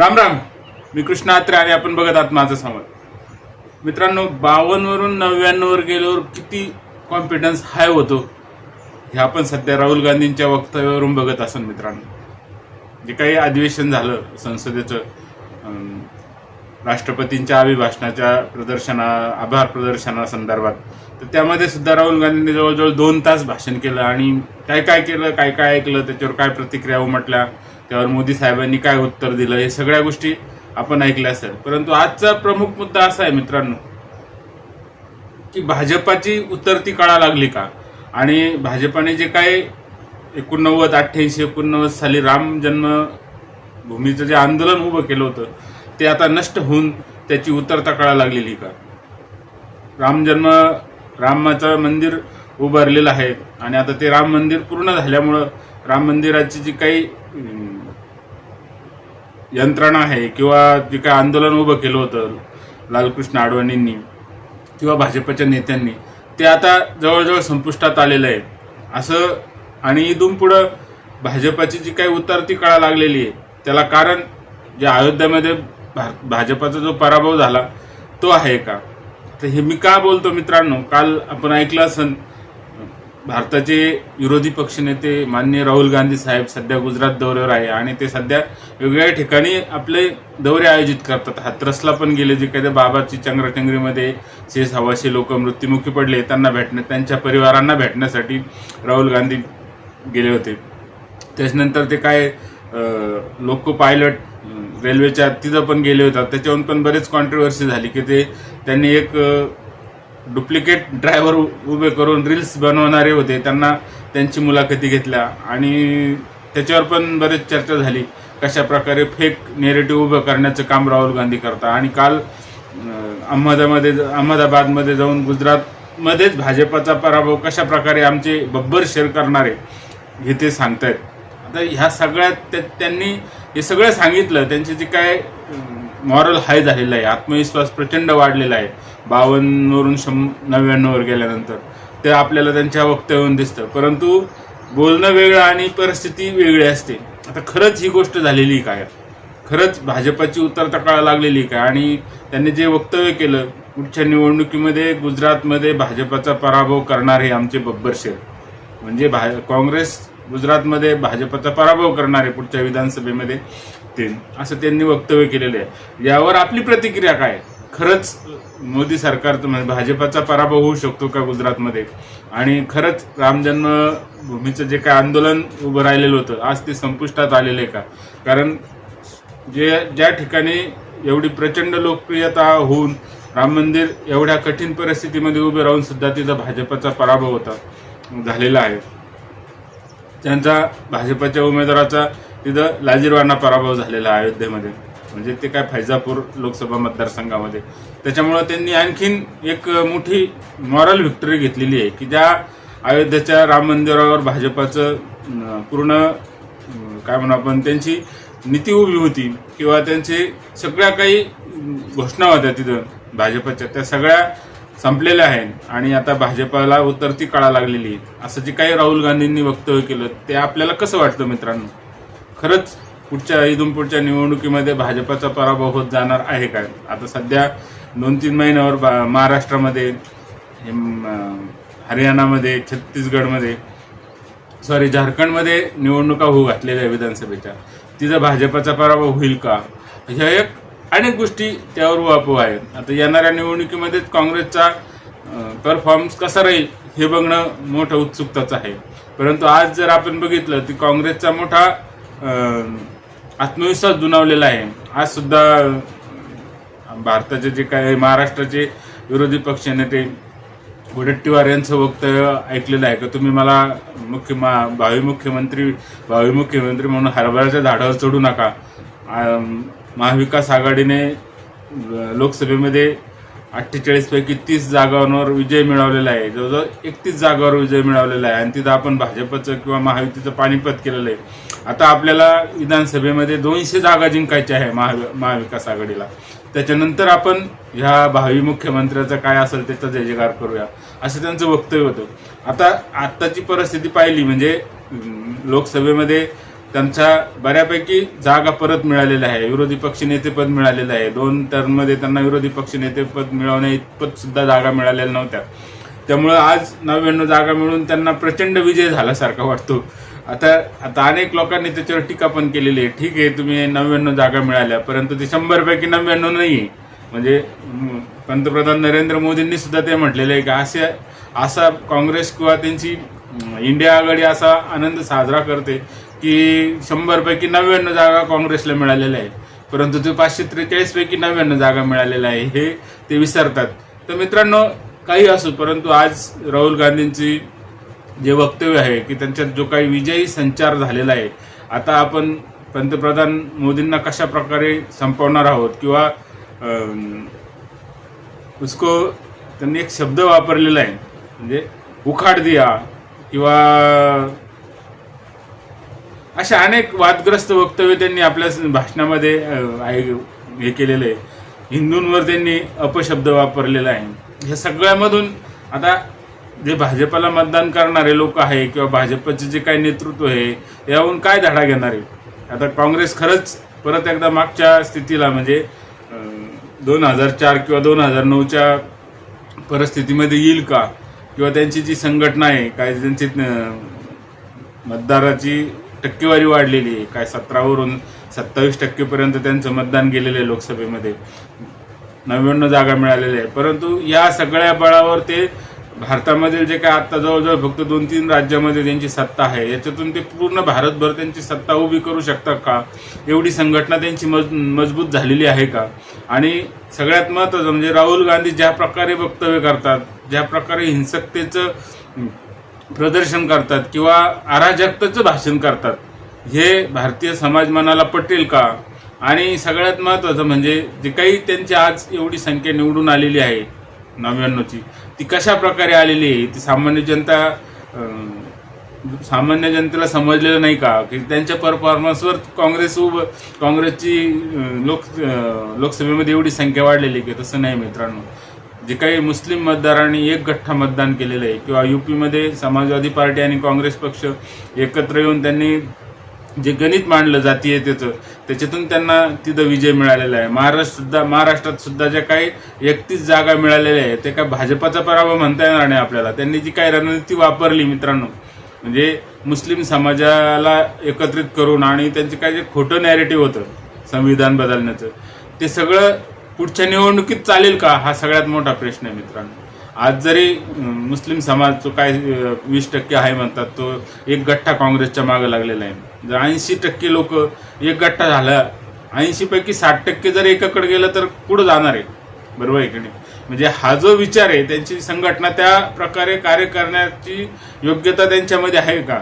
राम राम. मी कृष्णा आत्रे आणि आपण बघत आहात माझं समज मित्रांनो बावन्नवरून नव्याण्णववर गेल्यावर किती कॉन्फिडन्स हाय होतो हे आपण सध्या राहुल गांधींच्या वक्तव्यावरून बघत असाल मित्रांनो. जे काही अधिवेशन झालं संसदेचं राष्ट्रपतींच्या अभिभाषणाच्या प्रदर्शना आभार प्रदर्शनासंदर्भात तर त्यामध्ये सुद्धा राहुल गांधींनी जवळजवळ दोन तास भाषण केलं आणि काय काय केलं काय काय ऐकलं त्याच्यावर काय प्रतिक्रिया उमटल्या त्यावर मोदी साहेबांनी काय उत्तर दिलं हे सगळ्या गोष्टी आपण ऐकल्या असेल. परंतु आजचा प्रमुख मुद्दा असा आहे मित्रांनो की भाजपाची उतरती काळा लागली का? आणि भाजपाने जे काय एकोणनव्वद अठ्ठ्याऐंशी एकोणनव्वद साली राम जन्मभूमीचं जे आंदोलन उभं केलं होतं ते आता नष्ट होऊन त्याची उतरता काळा लागलेली का? राम जन्म रामाचं मंदिर उभारलेलं आहे आणि आता ते राम मंदिर पूर्ण झाल्यामुळं राम मंदिराची जी काही यंत्रणा आहे किंवा जे काय आंदोलन उभं केलं होतं लालकृष्ण अडवाणींनी किंवा भाजपच्या नेत्यांनी ते आता जवळजवळ संपुष्टात आलेलं आहे असं आणि इथून पुढं भाजपाची जी काही उतरती कळा लागलेली आहे. त्याला कारण जे अयोध्यामध्ये भा भाजपाचा जो पराभव झाला तो आहे का? तर हे मी का बोलतो मित्रांनो? काल आपण ऐकलं असन भारताचे विरोधी पक्षनेते माननीय राहुल गांधी साहेब सध्या गुजरात दौऱ्यावर आहे आणि ते सध्या वेगवेगळ्या ठिकाणी आपले दौरे आयोजित करतात. हाथरसला पण गेले जे काही त्या बाबाची चंगराचंगरीमध्ये जे सव्वाशे लोक मृत्युमुखी पडले त्यांना भेटणे त्यांच्या परिवारांना भेटण्यासाठी राहुल गांधी गेले होते. त्याच्यानंतर ते काय लोको पायलट रेल्वेच्या तिथं पण गेले होतात. त्याच्यावरून पण बरेच कॉन्ट्रोवर्सी झाली की ते त्यांनी एक डुप्लिकेट ड्रायव्हर उभे करून रील्स बनवणारे होते. त्यांना त्यांची मुलाखती घेतल्या. आणि त्याच्यावर पण बरेच चर्चा झाली. कशा प्रकारे फेक नेरेटिव्ह उभं करण्याचं काम राहुल गांधी करता आणि काल अहमदामध्ये अहमदाबादमध्ये जाऊन गुजरातमध्येच भाजपाचा पराभव कशा प्रकारे आमचे बब्बर शेअर करणारे हे ते सांगतायत. आता ह्या सगळ्यात त्या- त्यांनी हे सगळं सांगितलं. त्यांचे जे काय मॉरल हाय झालेलं आहे आत्मविश्वास प्रचंड वाढलेला आहे. बावन्नवरून शं नव्याण्णववर गेल्यानंतर. ते आपल्याला त्यांच्या वक्तव्यावरून दिसतं. परंतु बोलणं वेगळं आणि परिस्थिती वेगळी असते. आता खरंच ही गोष्ट झालेली काय? खरंच भाजपाची उतरता काळ लागलेली काय? आणि त्यांनी जे वक्तव्य केलं पुढच्या निवडणुकीमध्ये गुजरातमध्ये भाजपाचा पराभव करणार हे आमचे बब्बर शेर म्हणजे भा काँग्रेस गुजरातमध्ये भाजपाचा पराभव करणार आहे पुढच्या विधानसभेमध्ये ते. असं त्यांनी वक्तव्य केलेलं आहे. यावर आपली प्रतिक्रिया काय? खरंच मोदी सरकारचं म्हणजे भाजपाचा पराभव होऊ शकतो का गुजरातमध्ये? आणि खरंच राम जन्मभूमीचं जे काय आंदोलन उभं राहिलेलं होतं आज ते संपुष्टात आलेलं आहे का? कारण जे ज्या ठिकाणी एवढी प्रचंड लोकप्रियता होऊन राम मंदिर एवढ्या कठीण परिस्थितीमध्ये उभे राहून सुद्धा तिथं भाजपचा पराभव होता झालेला आहे. त्यांचा भाजपच्या उमेदवाराचा तिथं लाजीरवाना पराभव झालेला आहे अयोध्येमध्ये. म्हणजे ते काय फैजापूर लोकसभा मतदारसंघामध्ये. त्याच्यामुळं त्यांनी आणखीन एक मोठी मॉरल व्हिक्टरी घेतलेली आहे की ज्या अयोध्येच्या राम मंदिरावर भाजपाचं पूर्ण काय म्हणू आपण त्यांची नीती उभी होती किंवा त्यांचे सगळ्या काही घोषणा होत्या तिथं भाजपच्या त्या सगळ्या संपलेल्या आहेत. आणि आता भाजपाला उतरती काळा लागलेली आहे. असं जे काही राहुल गांधींनी वक्तव्य केलं ते आपल्याला कसं वाटतं मित्रांनो? खरंच पुढच्या इथून पुढच्या निवडणुकीमध्ये भाजपाचा पराभव होत जाणार आहे काय? आता सध्या दोन तीन महिन्यावर बा- महाराष्ट्रामध्ये हरियाणामध्ये छत्तीसगडमध्ये सॉरी झारखंडमध्ये निवडणुका होऊ घातलेल्या आहे विधानसभेच्या. तिचा भाजपाचा पराभव होईल का? ह्या एक अनेक गोष्टी त्यावर वापू आहेत. आता येणाऱ्या निवडणुकीमध्येच काँग्रेसचा परफॉर्मन्स कसा राहील हे बघणं मोठं उत्सुकताच आहे. परंतु आज जर आपण बघितलं की काँग्रेसचा मोठा आत्मविश्वास दुणावलेला आहे. आज सुद्धा भारताचे जे काय महाराष्ट्राचे विरोधी पक्षनेते वडेट्टीवार यांचं वक्तव्य ऐकलेलं आहे. का तुम्ही मला मुख्य मा भावी मुख्यमंत्री भावी मुख्यमंत्री म्हणून हरभऱ्याच्या झाडावर चढू नका. महाविकास आघाडीने लोकसभेमध्ये अठ्ठेचाळीसपैकी तीस जागांवर विजय मिळवलेला आहे. जवळजवळ एकतीस जागावर विजय मिळवलेला आहे. आणि तिथं आपण भाजपचं किंवा महायुतीचं पाणीपत केलेलं आहे. आता आपल्याला विधानसभेमध्ये दोनशे जागा जिंकायच्या आहे महा महाविकास आघाडीला. त्याच्यानंतर आपण ह्या भावी मुख्यमंत्र्याचं काय असेल त्याचा जय जयकार करूया असं त्यांचं वक्तव्य होतं. आता आत्ताची परिस्थिती पाहिली म्हणजे लोकसभेमध्ये त्यांचा बऱ्यापैकी जागा परत मिळालेल्या आहे. विरोधी पक्ष नेतेपद मिळालेलं आहे. दोन टर्ममध्ये त्यांना विरोधी पक्ष नेतेपद मिळवण्या इतपत सुद्धा जागा मिळालेल्या नव्हत्या. त्यामुळं आज नव्याण्णव जागा मिळून त्यांना प्रचंड विजय झाल्यासारखा वाटतो. आता आता अनेक लोकांनी त्याच्यावर टीका पण केलेली आहे. ठीक आहे तुम्ही नव्याण्णव जागा मिळाल्या परंतु ते शंभरपैकी नव्याण्णव नाही आहे. म्हणजे पंतप्रधान नरेंद्र मोदींनी सुद्धा ते म्हटलेलं आहे की असे असा काँग्रेस किंवा त्यांची इंडिया आघाडी असा आनंद साजरा करते. की शंभरपैकी नव्याण्णव जागा काँग्रेसला मिळालेल्या आहे परंतु ते पाचशे त्रेचाळीसपैकी नव्याण्णव जागा मिळालेल्या आहे हे ते विसरतात. तर मित्रांनो काही असो परंतु आज राहुल गांधींची जे वक्तव्य आहे की त्यांच्यात जो काही विजयी संचार झालेला आहे आता आपण पंतप्रधान मोदींना कशा प्रकारे संपवणार आहोत किंवा उसको त्यांनी एक शब्द वापरलेला आहे म्हणजे उखाड दिया किंवा अशा अनेक वादग्रस्त वक्तव्य त्यांनी आपल्या भाषणामध्ये आहे- हे केलेलं आहे. हिंदूंवर त्यांनी अपशब्द वापरलेला आहे. ह्या सगळ्यामधून आता जे भाजपला मतदान करणारे लोक आहे किंवा भाजपचे जे काही नेतृत्व आहे याहून काय धडा घेणार आहे? आता काँग्रेस खरंच परत एकदा मागच्या स्थितीला म्हणजे दोन हजार चार किंवा दोन हजार नऊच्या परिस्थितीमध्ये येईल का? किंवा त्यांची जी संघटना आहे काय त्यांची मतदाराची टक्केवारी वाढलेली आहे. काय सतरावरून सत्तावीस टक्केपर्यंत त्यांचं मतदान गेलेलं आहे लोकसभेमध्ये. नव्याण्णव जागा मिळालेल्या आहे परंतु या सगळ्या बळावर ते भारतामधील जे काय आता जवळजवळ फक्त दोन तीन राज्यामध्ये त्यांची सत्ता आहे. याच्यातून ते पूर्ण भारतभर त्यांची सत्ता उभी करू शकतात का? एवढी संघटना त्यांची मज मजबूत झालेली आहे का? आणि सगळ्यात महत्त्वाचं म्हणजे राहुल गांधी ज्या प्रकारे वक्तव्य करतात ज्या प्रकारे हिंसकतेचं प्रदर्शन करतात किंवा अराजकतेचं भाषण करतात हे भारतीय समाज मनाला पटेल का? आणि सगळ्यात महत्त्वाचं म्हणजे जे काही त्यांची आज एवढी संख्या निवडून आलेली आहे नव्याण्णवची ती कशा प्रकारे आलेली आहे ती सामान्य जनता सामान्य जनतेला समजलेलं नाही का? की त्यांच्या परफॉर्मन्सवर काँग्रेस उभ काँग्रेसची लोक लोकसभेमध्ये एवढी संख्या वाढलेली आहे की तसं नाही मित्रांनो. जे काही मुस्लिम मतदारांनी एक गठ्ठा मतदान केलेलं आहे किंवा यू पीमध्ये समाजवादी पार्टी आणि काँग्रेस पक्ष एकत्र येऊन त्यांनी जे गणित मांडलं जातीय त्याचं त्याच्यातून त्यांना तिथं विजय मिळालेला आहे. महाराष्ट्र सुद्धा महाराष्ट्रात सुद्धा ज्या काही एकतीस जागा मिळालेल्या आहेत ते काय भाजपाचा पराभव म्हणता येणार नाही आपल्याला. त्यांनी जी काही रणनीती वापरली मित्रांनो म्हणजे मुस्लिम समाजाला एकत्रित करून आणि त्यांचे काय जे खोटं नॅरेटिव्ह होतं संविधान बदलण्याचं ते सगळं पुढच्या निवडणुकीत चालेल का? हा सगळ्यात मोठा प्रश्न आहे मित्रांनो. आज जरी मुस्लिम समाज जो काय वीस टक्के आहे म्हणतात तो एक गठ्ठा काँग्रेसच्या मागं लागलेला आहे. जर ऐंशी टक्के लोक एक गठ्ठा झाला ऐंशीपैकी साठ टक्के जर एकाकडे गेलं तर कुठं जाणार आहे? बरोबर आहे की नाही? म्हणजे हा जो विचार आहे त्यांची संघटना त्या प्रकारे कार्य करण्याची योग्यता त्यांच्यामध्ये आहे का?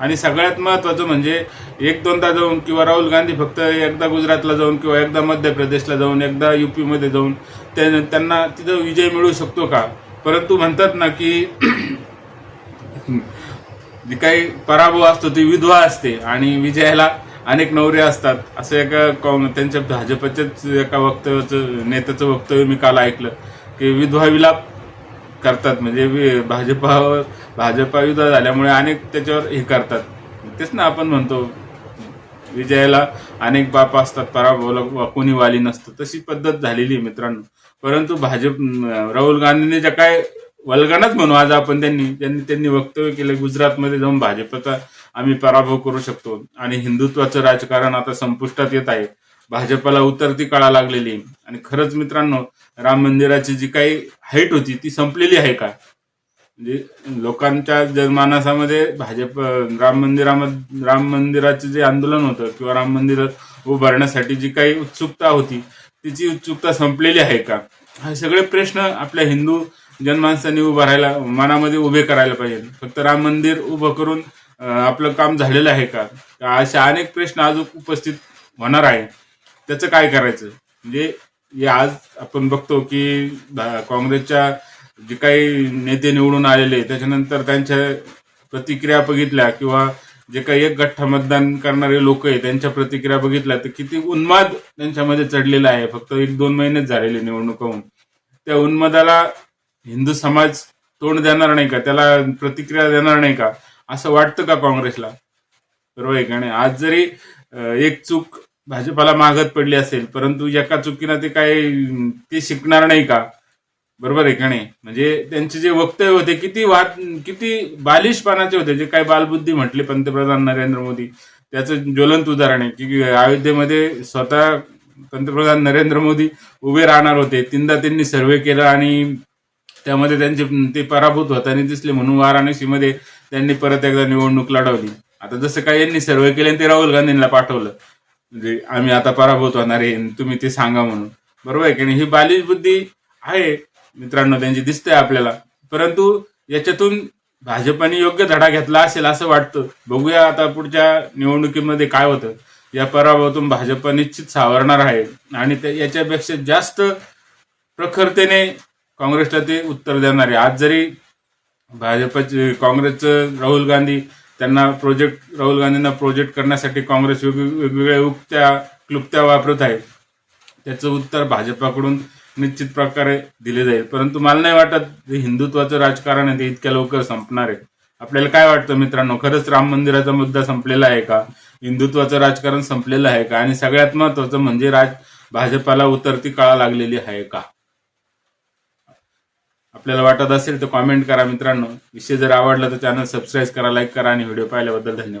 आणि सगळ्यात महत्त्वाचं म्हणजे एक दोनदा जाऊन किंवा राहुल गांधी फक्त एकदा गुजरातला जाऊन किंवा एकदा मध्य प्रदेशला जाऊन एकदा युपीमध्ये जाऊन त्या- त्यांना तिथं विजय मिळू शकतो का? परंतु म्हणतात ना की जी काही पराभव असतो ती विधवा असते आणि विजयाला अनेक नवरे असतात. असं एका कॉम त्यांच्या भाजपच्याच एका वक्तव्याचं नेत्याचं वक्तव्य मी काल ऐकलं की विधवा विलाप करतात. म्हणजे भाजपा भाजपा युद्ध झाल्यामुळे अनेक त्याच्यावर हे करतात. तेच ना आपण म्हणतो विजयाला अनेक बाप असतात पराभवला कोणी वाली नसतं. तशी पद्धत झालेली आहे मित्रांनो. परंतु भाजप राहुल गांधींनी ज्या काय वल्गनाच म्हणू आज आपण त्यांनी त्यांनी त्यांनी वक्तव्य केलं गुजरातमध्ये जाऊन भाजपचा आम्ही पराभव करू शकतो. आणि हिंदुत्वाचं राजकारण आता संपुष्टात येत आहे. भाजपला उतरती कळा लागलेली. आहे. आणि खरंच मित्रांनो राम मंदिराची जी काही हाईट होती ती संपलेली आहे का? म्हणजे लोकांच्या जनमानसामध्ये भाजप राम मंदिरामध्ये राम मंदिराचे जे आंदोलन होतं किंवा राम मंदिर उभारण्यासाठी जी काही उत्सुकता होती तिची उत्सुकता संपलेली आहे का? हे सगळे प्रश्न आपल्या हिंदू जनमानसांनी उभं राहायला मनामध्ये उभे करायला पाहिजे फक्त राम मंदिर उभं करून आपलं काम झालेलं आहे का? असे अनेक प्रश्न आज उपस्थित होणार आहे. त्याचं काय करायचं? म्हणजे आज आपण बघतो की काँग्रेसच्या जे काही नेते निवडून आलेले त्याच्यानंतर त्यांच्या प्रतिक्रिया बघितल्या किंवा जे काही एक गठ्ठा मतदान करणारे लोक आहे त्यांच्या प्रतिक्रिया बघितल्या तर किती उन्माद त्यांच्यामध्ये चढलेला आहे. फक्त एक दोन महिनेच झालेले निवडणूक होऊन. त्या उन्मादाला हिंदू समाज तोंड देणार नाही का? त्याला प्रतिक्रिया देणार नाही का? असं वाटतं का काँग्रेसला? बरोबर आहे का नाही? आज जरी एक चूक भाजपाला मागत पडली असेल परंतु एका चुकीनं ते काय ते शिकणार नाही का? बरोबर आहे का नाही? म्हणजे त्यांचे जे वक्तव्य होते किती वाद किती बालिशपणाचे होते जे काही बालबुद्धी म्हटले पंतप्रधान नरेंद्र मोदी. त्याचं ज्वलंत उदाहरण आहे की अयोध्येमध्ये स्वतः पंतप्रधान नरेंद्र मोदी उभे राहणार होते. तीनदा त्यांनी सर्वे केला आणि त्यामध्ये त्यांचे ते पराभूत होताना दिसले म्हणून वाराणसीमध्ये त्यांनी परत एकदा निवडणूक लढवली. आता जसं काही यांनी सर्वे केले आणि ते राहुल गांधींना पाठवलं. म्हणजे आम्ही आता पराभूत होणार आहे आणि तुम्ही ते सांगा म्हणून. बरोबर आहे की नाही? ही बालिश बुद्धी आहे मित्रांनो त्यांची दिसते आपल्याला. परंतु याच्यातून भाजपाने योग्य धडा घेतला असेल असं वाटतं. बघूया आता पुढच्या निवडणुकीमध्ये काय होतं. या पराभवातून भाजप निश्चित सावरणार आहे. आणि याच्यापेक्षा जास्त प्रखरतेने काँग्रेसला ते उत्तर देणार आहे. आज जरी भाजपचे काँग्रेसचं राहुल गांधी त्यांना प्रोजेक्ट राहुल गांधींना प्रोजेक्ट करण्यासाठी काँग्रेस वेगवेग- वेगवेगळ्या उक्त्या क्लुप्त्या वापरत आहे त्याचं उत्तर भाजपाकडून निश्चित प्रकारे दिले जाईल. परंतु मला नाही वाटत हिंदुत्वाचं राजकारण आहे ते इतक्या लवकर संपणार आहे. आपल्याला काय वाटतं मित्रांनो? खरंच राम मंदिराचा मुद्दा संपलेला आहे का? हिंदुत्वाचं राजकारण संपलेलं आहे का? आणि सगळ्यात महत्वाचं म्हणजे राज भाजपाला उतरती काळा लागलेली आहे का? आपल्याला वाटत असेल तर कॉमेंट करा मित्रांनो. विषय जर आवडला तर चॅनल सबस्क्राईब करा लाईक करा आणि व्हिडिओ पाहिल्याबद्दल धन्यवाद.